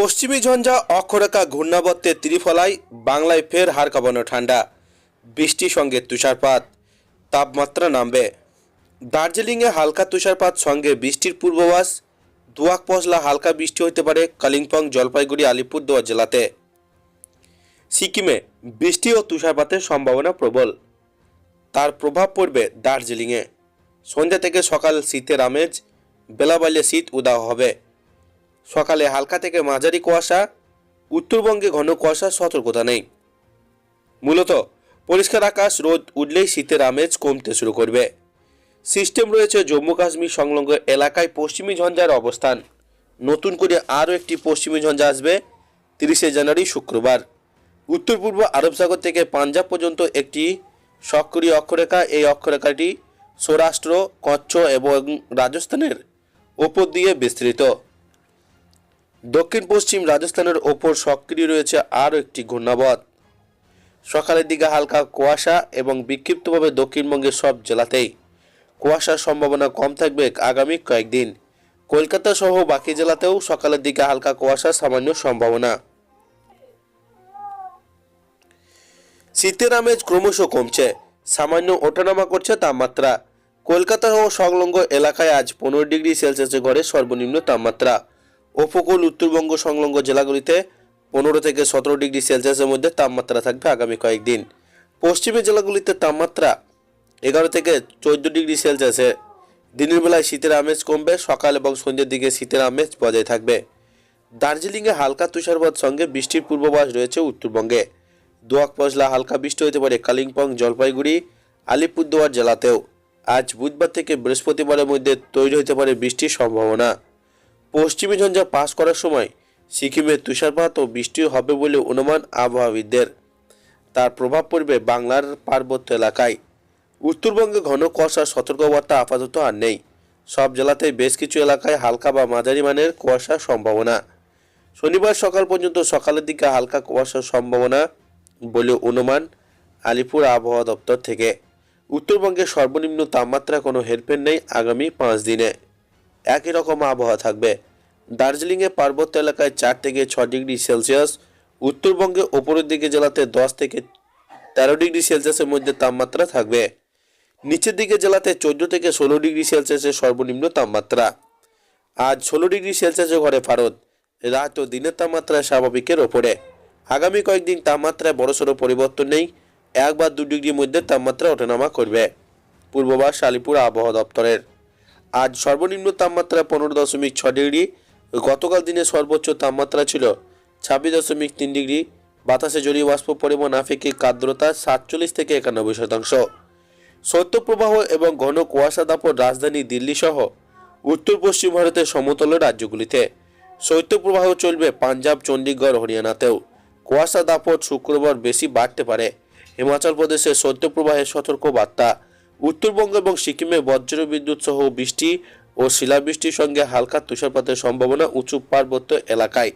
পশ্চিমী ঝঞ্ঝা, অক্ষরেখা, ঘূর্ণাবর্তে ত্রিফলায় বাংলায় ফের হাড় কাঁপানো ঠান্ডা। বৃষ্টির সঙ্গে তুষারপাত, তাপমাত্রা নামবে। দার্জিলিংয়ে হালকা তুষারপাত, সঙ্গে বৃষ্টির পূর্বাভাস। দুয়াক পশলা হালকা বৃষ্টি হতে পারে কালিম্পং, জলপাইগুড়ি, আলিপুরদুয়ার জেলাতে। সিকিমে বৃষ্টি ও তুষারপাতের সম্ভাবনা প্রবল। তার প্রভাব পড়বে দার্জিলিংয়ে। সন্ধ্যা থেকে সকাল শীতের আমেজ বেলাবাইলে শীত উদাহ হবে। সকালে হালকা থেকে মাঝারি কুয়াশা, উত্তরবঙ্গে ঘন কুয়াশার সতর্কতা নেই। মূলত, পরিষ্কার আকাশ, রোদ উঠলেই শীতের আমেজ কমতে শুরু করবে। সিস্টেম রয়েছে জম্মু কাশ্মীর সংলগ্ন এলাকায় পশ্চিমী ঝঞ্ঝার অবস্থান। নতুন করে আরও একটি পশ্চিমী ঝঞ্ঝা আসবে তিরিশে জানুয়ারি শুক্রবার। উত্তর পূর্ব আরব সাগর থেকে পাঞ্জাব পর্যন্ত একটি সক্রিয় অক্ষরেখা। এই অক্ষরেখাটি সৌরাষ্ট্র, কচ্ছ এবং রাজস্থানের ওপর দিয়ে বিস্তৃত। দক্ষিণ পশ্চিম রাজস্থানের ওপর সক্রিয় রয়েছে আরও একটি ঘূর্ণাবধ সকালের দিকে হালকা কুয়াশা এবং বিক্ষিপ্তভাবে দক্ষিণবঙ্গের সব জেলাতেই। কুয়াশার সম্ভাবনা কম থাকবে আগামী কয়েকদিন। কলকাতা সহ বাকি জেলাতেও সকালের দিকে হালকা কুয়াশার সামান্য সম্ভাবনা। শীতের আমেজ ক্রমশ কমছে। সামান্য ওঠানামা করছে তাপমাত্রা। কলকাতা সহ সংলগ্ন এলাকায় আজ পনেরো ডিগ্রি সেলসিয়াসের ঘরে সর্বনিম্ন তাপমাত্রা। উপকূল, উত্তরবঙ্গ সংলগ্ন জেলাগুলিতে পনেরো থেকে সতেরো ডিগ্রি সেলসিয়াসের মধ্যে তাপমাত্রা থাকবে আগামী কয়েকদিন। পশ্চিমের জেলাগুলিতে তাপমাত্রা এগারো থেকে চোদ্দ ডিগ্রি সেলসিয়াসে। দিনের বেলায় শীতের আমেজ কমবে, সকাল এবং সন্ধ্যের দিকে শীতের আমেজ বজায় থাকবে। দার্জিলিংয়ে হালকা তুষারপাত সঙ্গে বৃষ্টির পূর্বাভাস রয়েছে উত্তরবঙ্গে। দোয়াক পশলা হালকা বৃষ্টি হতে পারে কালিম্পং, জলপাইগুড়ি, আলিপুরদুয়ার জেলাতেও। আজ বুধবার থেকে বৃহস্পতিবারের মধ্যে তৈরি হতে পারে বৃষ্টির সম্ভাবনা। পশ্চিমী ঝঞ্ঝা পাস করার সময় সিকিমে তুষারপাত ও বৃষ্টি হবে বলে অনুমান আবহাওয়াবিদদের। তার প্রভাব পড়বে বাংলার পার্বত্য এলাকায়। উত্তরবঙ্গে ঘন কুয়াশার সতর্কবার্তা আপাতত আর নেই। সব জেলাতেই বেশ কিছু এলাকায় হালকা বা মাঝারি মানের কুয়াশার সম্ভাবনা। শনিবার সকাল পর্যন্ত সকালের দিকে হালকা কুয়াশার সম্ভাবনা বলে অনুমান আলিপুর আবহাওয়া দপ্তর থেকে। উত্তরবঙ্গে সর্বনিম্ন তাপমাত্রা কোনো হেরফের নেই আগামী পাঁচ দিনে। একই রকম আবহাওয়া থাকবে। দার্জিলিংয়ে পার্বত্য এলাকায় চার থেকে ছ ডিগ্রি সেলসিয়াস, উত্তরবঙ্গে ওপরের দিকে জেলাতে দশ থেকে তেরো ডিগ্রি সেলসিয়াসের মধ্যে তাপমাত্রা থাকবে। নিচের দিকে জেলাতে চোদ্দ থেকে ষোলো ডিগ্রি সেলসিয়াসের সর্বনিম্ন তাপমাত্রা। আজ ষোলো ডিগ্রি সেলসিয়াসের ঘরে ভারত রাত ও দিনের তাপমাত্রা স্বাভাবিকের ওপরে। আগামী কয়েকদিন তাপমাত্রায় বড়সড় পরিবর্তন নেই। এক বা দু ডিগ্রির মধ্যে তাপমাত্রা ওঠানামা করবে। পূর্ববাস আলিপুর আবহাওয়া দপ্তরের আজ সর্বনিম্ন তাপমাত্রা পনেরো দশমিক ছ ডিগ্রি। গতকাল দিনে সর্বোচ্চ তাপমাত্রা ছিল ছাব্বিশ দশমিক তিন ডিগ্রি। বাতাসে জলীয় বাষ্প পরিমাণ আপেক্ষিক আর্দ্রতা সাতচল্লিশ থেকে একানব্বই শতাংশ। শৈত্যপ্রবাহ এবং ঘন কুয়াশা দাপট রাজধানী দিল্লি সহ উত্তর পশ্চিম ভারতের সমতল রাজ্যগুলিতে। শৈত্যপ্রবাহ চলবে পাঞ্জাব, চণ্ডীগড়, হরিয়ানাতেও। কুয়াশা দাপট শুক্রবার বেশি বাড়তে পারে। হিমাচল প্রদেশে শৈত্যপ্রবাহের সতর্ক বার্তা উত্তরবঙ্গ এবং সিকিমে বজ্র বিদ্যুৎ সহ বৃষ্টি ও শিলাবৃষ্টির সঙ্গে হালকা তুষারপাতের সম্ভাবনা উঁচু পার্বত্য এলাকায়।